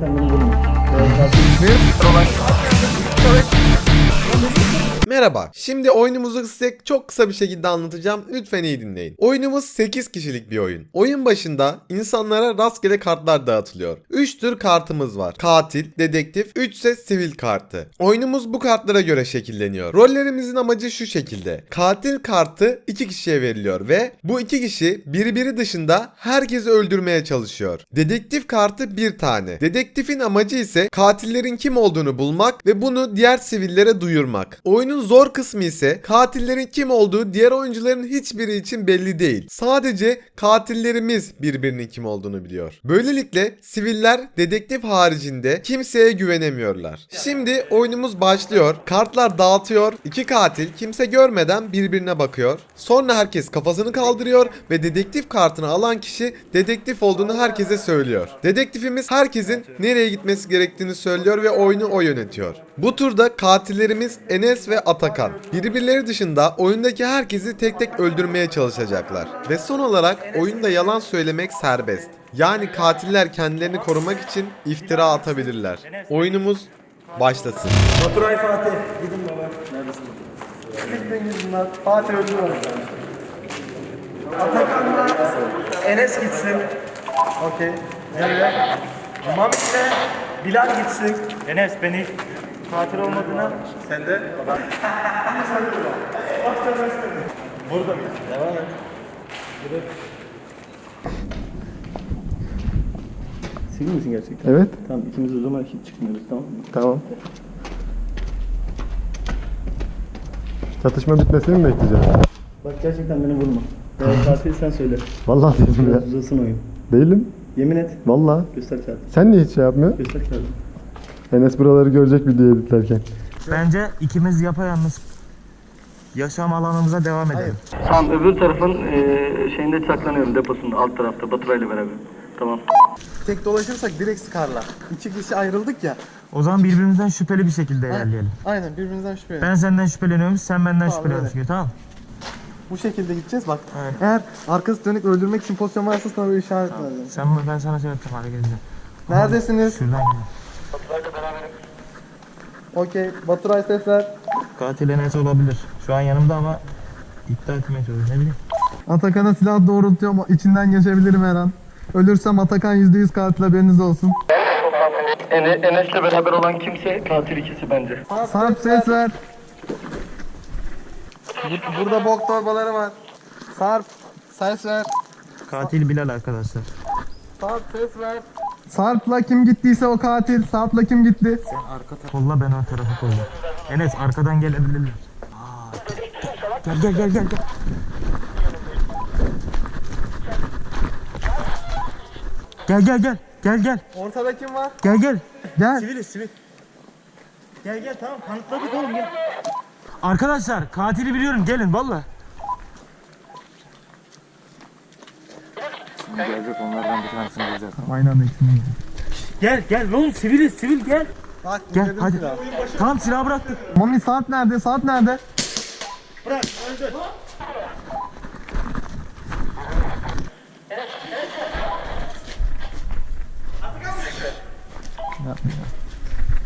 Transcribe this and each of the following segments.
Ben bunu bulmam. Bir. Merhaba. Şimdi oyunumuzu size çok kısa bir şekilde anlatacağım. Lütfen iyi dinleyin. Oyunumuz 8 kişilik bir oyun. Oyun başında insanlara rastgele kartlar dağıtılıyor. 3 tür kartımız var. Katil, dedektif, 3 ise sivil kartı. Oyunumuz bu kartlara göre şekilleniyor. Rollerimizin amacı şu şekilde. Katil kartı 2 kişiye veriliyor ve bu 2 kişi birbiri dışında herkesi öldürmeye çalışıyor. Dedektif kartı bir tane. Dedektifin amacı ise katillerin kim olduğunu bulmak ve bunu diğer sivillere duyurmak. Oyunun zor kısmı ise katillerin kim olduğu diğer oyuncuların hiçbiri için belli değil. Sadece katillerimiz birbirinin kim olduğunu biliyor. Böylelikle siviller dedektif haricinde kimseye güvenemiyorlar. Şimdi oyunumuz başlıyor. Kartlar dağıtıyor. İki katil kimse görmeden birbirine bakıyor. Sonra herkes kafasını kaldırıyor ve dedektif kartını alan kişi dedektif olduğunu herkese söylüyor. Dedektifimiz herkesin nereye gitmesi gerektiğini söylüyor ve oyunu o yönetiyor. Bu turda katillerimiz Enes ve Atakan. Birbirleri dışında oyundaki herkesi tek tek öldürmeye çalışacaklar. Ve son olarak oyunda yalan söylemek serbest. Yani katiller kendilerini korumak için iftira atabilirler. Oyunumuz başlasın. Baturay Fatih. Gidin baba. Neredesin? Gitmeyin. Fatih öldü. Atakan'la Enes gitsin. Okey. Nereye? Mami'yle Bilal gitsin. Enes beni katil olmadığına Sen de. Burada mı? Devam et. Siz misin gerçekten? Evet, Tamam ikimiz o zaman hiç çıkmıyoruz tamam mı? tamam. Çatışma bitmesini mi bekleyeceğiz? Bak gerçekten beni vurma. Eğer katil sen söyle. Vallahi değilim ya. Uzasın oyun. Değilim. Yemin et. Vallahi. Göster kağıdı. Sen niye hiç şey yapmıyorsun? Göster kağıdı. Enes buraları görecek video editlerken. Bence ikimiz yapayalnız yaşam alanımıza devam edelim. Tamam öbür tarafın e, şeyinde saklanıyorum deposunda alt tarafta Baturay'la beraber. Tamam. Tek dolaşırsak direkt sıkarlar. İki kişi ayrıldık ya. O zaman birbirimizden şüpheli bir şekilde ilerleyelim. Aynen birbirimizden şüphe Ben senden şüpheleniyorum, sen benden Tamam, şüpheleniyorsun. Tamam. Bu şekilde gideceğiz bak. Aynen. Eğer arkası dönük öldürmek için pozisyon varsa sana bir işaret vereceğim. Sen ben sana şey yapacağım hadi geleceğim. Neredesiniz? Şuradan gel. Okey. Baturay ses ver. Katil Enes olabilir. Şu an yanımda ama iddia etmeye çalışıyorum. Ne bileyim. Atakan'a silah doğrultuyorum. içinden geçebilirim her an. Ölürsem Atakan %100 katil haberiniz olsun. Ene, Enes'le beraber olan kimse katil ikisi bence. Sarp ses ver. Bur- Burada bok torbaları var. Sarp ses ver. Katil Bilal arkadaşlar. Sarp ses ver. Sarp'la kim gittiyse o katil. Sarp'la kim gitti? Kolla ben ön tarafı kolla. Enes arkadan gelebilirler. Aa, Gel gel gel gel gel. Gel gel gel. Gel gel. Ortada kim var? Gel gel. Gel. Siviliz sivil. Gel gel tamam kanıtladık oğlum gel. Arkadaşlar katili biliyorum gelin valla. Aynı anda ikisini Gel gel oğlum siviliz sivil gel. Bak Gel hadi. silahı. Tamam silahı bıraktık. Mami Sarp nerede? Sarp nerede?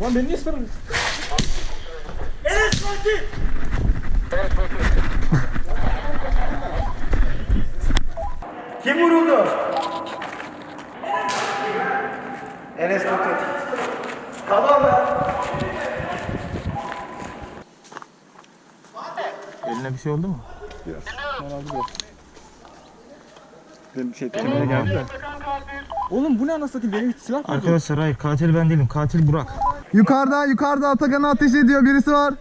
Lan beni niye sıfırladın? Kim vuruldu? Enes Batur. Tamam mı? Eline bir şey oldu mu? Benim bir şey demeye geldi de. Oğlum bu ne anasını satayım? Benim hiç silah yok. Arkadaşlar hayır katil ben değilim. Katil Burak. Yukarıda, yukarıda Atakan'a ateş ediyor. Birisi var.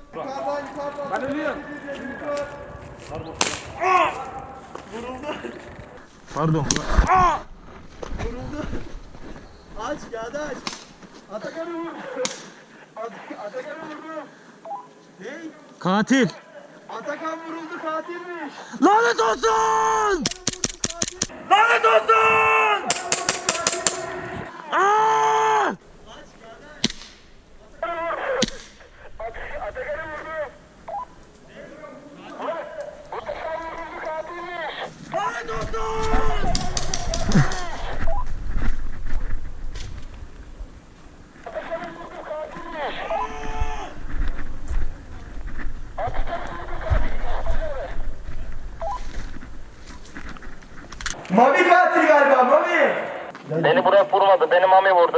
Pardon. Burak. Aç, kağıdı aç. Atakan'ı vur. Atakan'ı vurdu. Ney? Katil. Atakan vuruldu katilmiş. Lanet olsun! Lanet olsun! Aa! Lanet olsun! Mami katil galiba Mami. Beni Burak vurmadı. Beni Mami vurdu.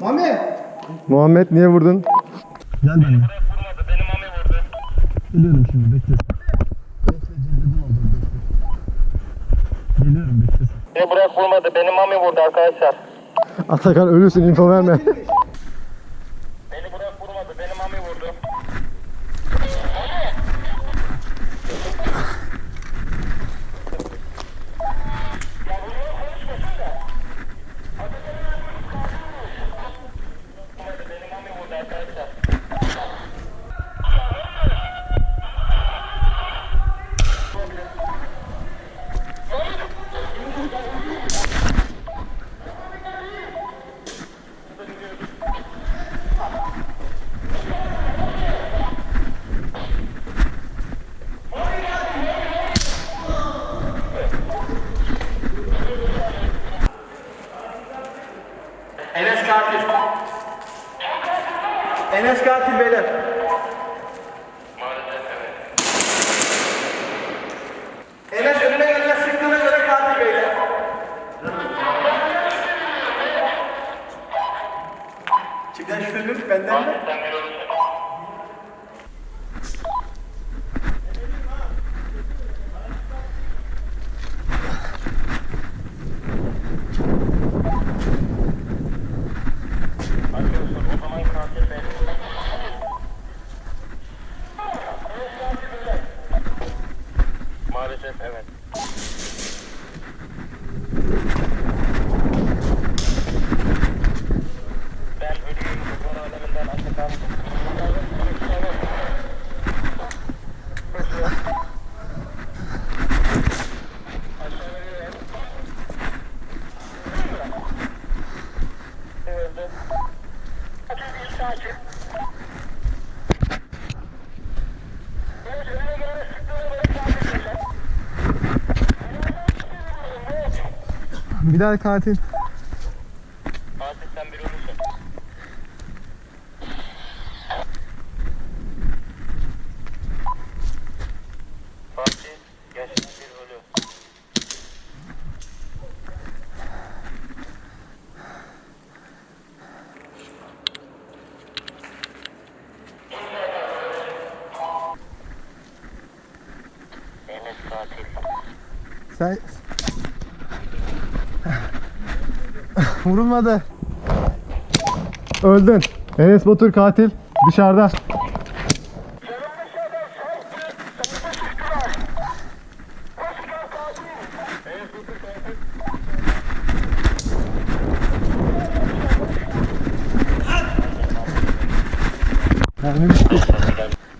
Mami. Muhammed niye vurdun? Gel benimle. Vurmadı. Beni Mami vurdu. Geliyorum şimdi bekle. Geliyorum bekle. Beni Burak vurmadı. Beni Mami vurdu arkadaşlar. Atakan ölürsün info verme. Enes katil. Enes katil beyler. Enes önüne gelene sıktığına göre katil beyler. Kimden şüpheleniyoruz? Benden mi? Maalesef Monitor 7. Bilal katil. Fatih sen bir ölüsün. Fatih gerçekten bir ölü. Enes katil. Sen... Vurulmadı. Öldün. Enes Batur katil. Dışarıda.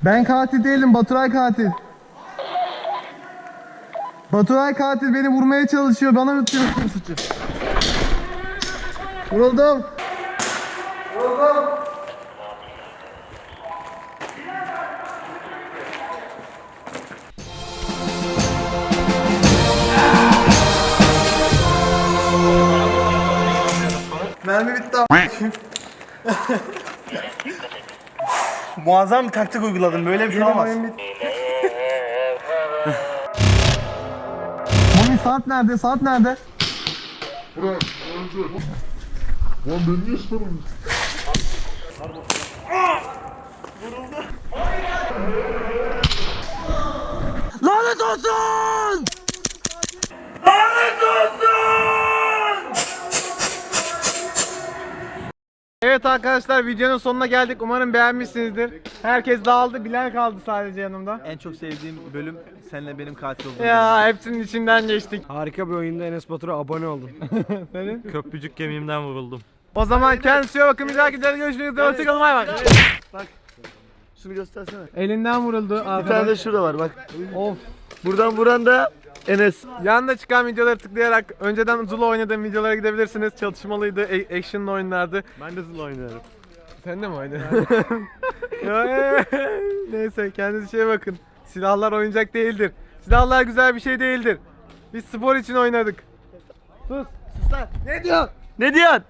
Ben katil değilim, Baturay katil. Baturay katil beni vurmaya çalışıyor. Bana atıyorsun suçu. Vuruldum. Vuruldum. Mermi bitti. Muazzam bir taktik uyguladım. Böyle bir şey olamaz. Mami saat nerede? Saat nerede? Lanet olsun! Arkadaşlar videonun sonuna geldik. Umarım beğenmişsinizdir. Herkes dağıldı. Bilal kaldı sadece yanımda. En çok sevdiğim bölüm senle benim katil olduğum. Ya hepsinin içinden geçtik. Harika bir oyunda Enes Batur'a abone oldum. Senin? Köprücük kemiğimden vuruldum. O zaman kendinize bakın. Bir dahaki videoda görüşmek üzere. Hoşçakalın. Bay bay. Şunu göstersene. Elinden vuruldu. Bir tane de şurada var bak. Of. Buradan vuran da Enes. Yanında çıkan videoları tıklayarak önceden Zula oynadığım videolara gidebilirsiniz. Çatışmalıydı, a- action'lı oyunlardı. Ben de Zula oynuyorum. Sen de mi oynadın? Neyse kendinize iyi bakın. Silahlar oyuncak değildir. Silahlar güzel bir şey değildir. Biz spor için oynadık. Sus. Sus lan. Ne diyorsun? Ne diyorsun?